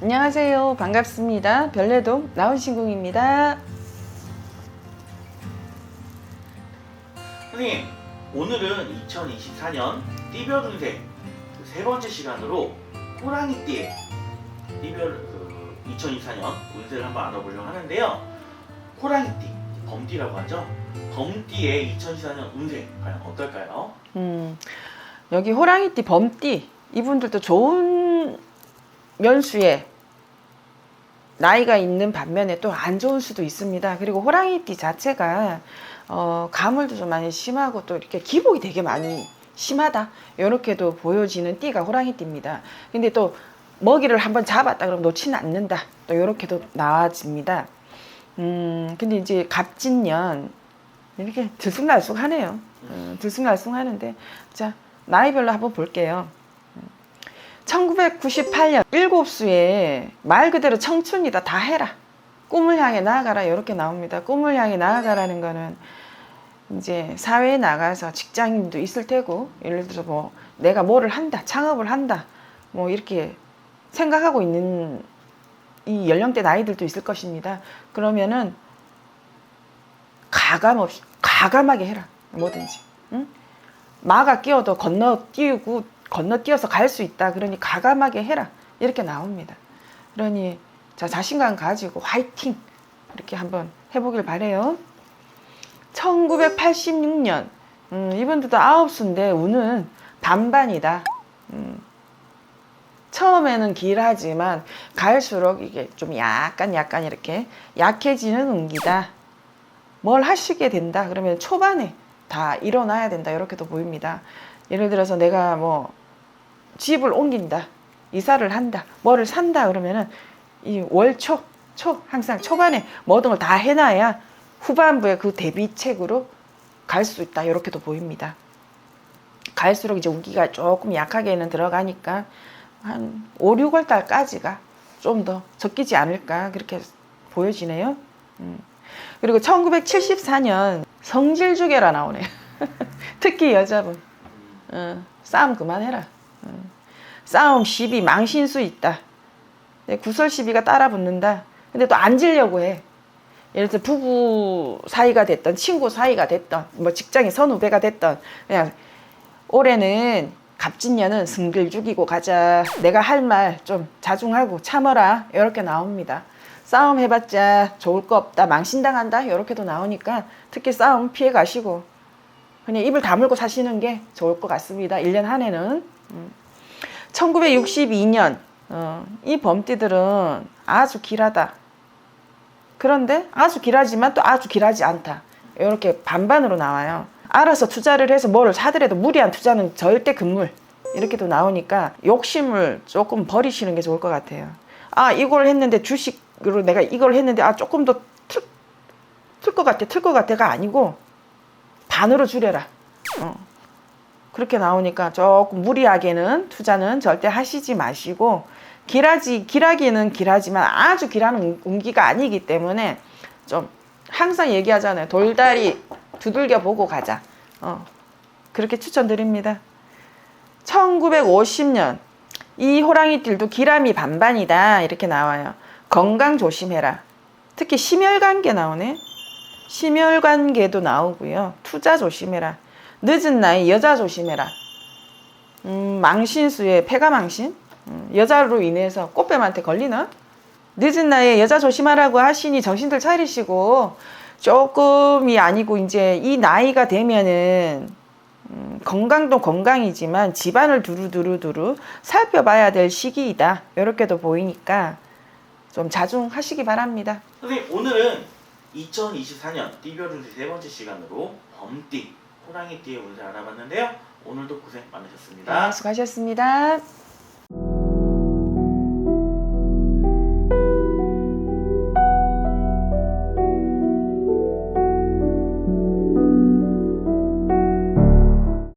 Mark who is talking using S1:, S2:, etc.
S1: 안녕하세요. 반갑습니다. 별내동 나온신궁입니다.
S2: 선생님, 오늘은 2024년 띠별 운세 그세 번째 시간으로 호랑이띠의 띠별 그 2024년 운세를 한번 알아보려고 하는데요. 호랑이띠, 범띠라고 하죠. 범띠의 2024년 운세 과연 어떨까요?
S1: 음, 여기 호랑이띠, 범띠 이분들도 좋은 면수에 나이가 있는 반면에 또 안 좋은 수도 있습니다. 그리고 호랑이띠 자체가 어, 가물도 좀 많이 심하고 또 이렇게 기복이 되게 많이 심하다. 이렇게도 보여지는 띠가 호랑이띠입니다. 근데 또 먹이를 한번 잡았다 그러면 놓지는 않는다. 또 이렇게도 나와집니다. 음, 근데 이제 갑진년 이렇게 들쑥날쑥하네요. 음, 들쑥날쑥하는데 자 나이별로 한번 볼게요. 1998년 일곱 수에 말 그대로 청춘이다 다 해라 꿈을 향해 나아가라 이렇게 나옵니다. 꿈을 향해 나아가라는 거는 이제 사회에 나가서 직장인도 있을 테고 예를 들어서 뭐 내가 뭐를 한다 창업을 한다 뭐 이렇게 생각하고 있는 이 연령대 나이들도 있을 것입니다. 그러면은 가감 없이 가감하게 해라 뭐든지 응? 마가 끼어도 건너 뛰고 건너뛰어서 갈 수 있다. 그러니 가감하게 해라. 이렇게 나옵니다. 그러니 자 자신감 가지고 화이팅! 이렇게 한번 해보길 바래요. 1986년. 음, 이분들도 아홉 수인데 운은 반반이다. 음, 처음에는 길하지만 갈수록 이게 좀 약간 약간 이렇게 약해지는 운기다. 뭘 하시게 된다. 그러면 초반에 다 일어나야 된다. 이렇게도 보입니다 예를 들어서 내가 뭐 집을 옮긴다 이사를 한다 뭐를 산다 그러면은 이 월초 초 항상 초반에 모든 걸 다 해놔야 후반부에 그 대비책으로 갈 수 있다 이렇게도 보입니다 갈수록 이제 운기가 조금 약하게는 들어가니까 한 5, 6월 달까지가 좀 더 적기지 않을까 그렇게 보여지네요 음. 그리고 1974년 성질주계라 나오네. 특히 여자분. 어, 싸움 그만해라. 어. 싸움 시비 망신수 있다. 네, 구설 시비가 따라 붙는다. 근데 또 앉으려고 해. 예를 들어 부부 사이가 됐던 친구 사이가 됐던 뭐 직장의 선후배가 됐던 그냥 올해는 갑진년은 승질 죽이고 가자. 내가 할 말 좀 자중하고 참어라. 이렇게 나옵니다. 싸움 해봤자 좋을 거 없다. 망신당한다. 이렇게도 나오니까 특히 싸움 피해 가시고 그냥 입을 다물고 사시는 게 좋을 것 같습니다. 1년 한 해는. 음. 1962년 어, 이 범띠들은 아주 길하다. 그런데 아주 길하지만 또 아주 길하지 않다. 이렇게 반반으로 나와요. 알아서 투자를 해서 뭐를 사더라도 무리한 투자는 절대 금물. 이렇게도 나오니까 욕심을 조금 버리시는 게 좋을 것 같아요. 아, 이걸 했는데 주식으로 내가 이걸 했는데 아, 조금 더 틀, 틀 것 같아, 틀 것 같아가 아니고 반으로 줄여라. 어. 그렇게 나오니까 조금 무리하게는 투자는 절대 하시지 마시고 길하지 길하기는 길하지만 아주 길하는 운기가 아니기 때문에 좀 항상 얘기하잖아요. 돌다리 두들겨 보고 가자. 어. 그렇게 추천드립니다. 1950년 이 호랑이들도 기람이 반반이다 이렇게 나와요. 건강 조심해라. 특히 심혈관계 나오네. 심혈관계도 나오고요. 투자 조심해라. 늦은 나이 여자 조심해라. 음, 망신수에 폐가 망신? 음, 여자로 인해서 꽃뱀한테 걸리나? 늦은 나이에 여자 조심하라고 하시니 정신들 차리시고 조금이 아니고 이제 이 나이가 되면은 음, 건강도 건강이지만 집안을 두루두루두루 살펴봐야 될 시기이다. 이렇게도 보이니까 좀 자중하시기 바랍니다.
S2: 선생님, 오늘은 2024년 띠별 운세 세 번째 시간으로 범띠, 호랑이띠의 운세 알아봤는데요. 오늘도 고생 많으셨습니다.
S1: 네, 수고하셨습니다.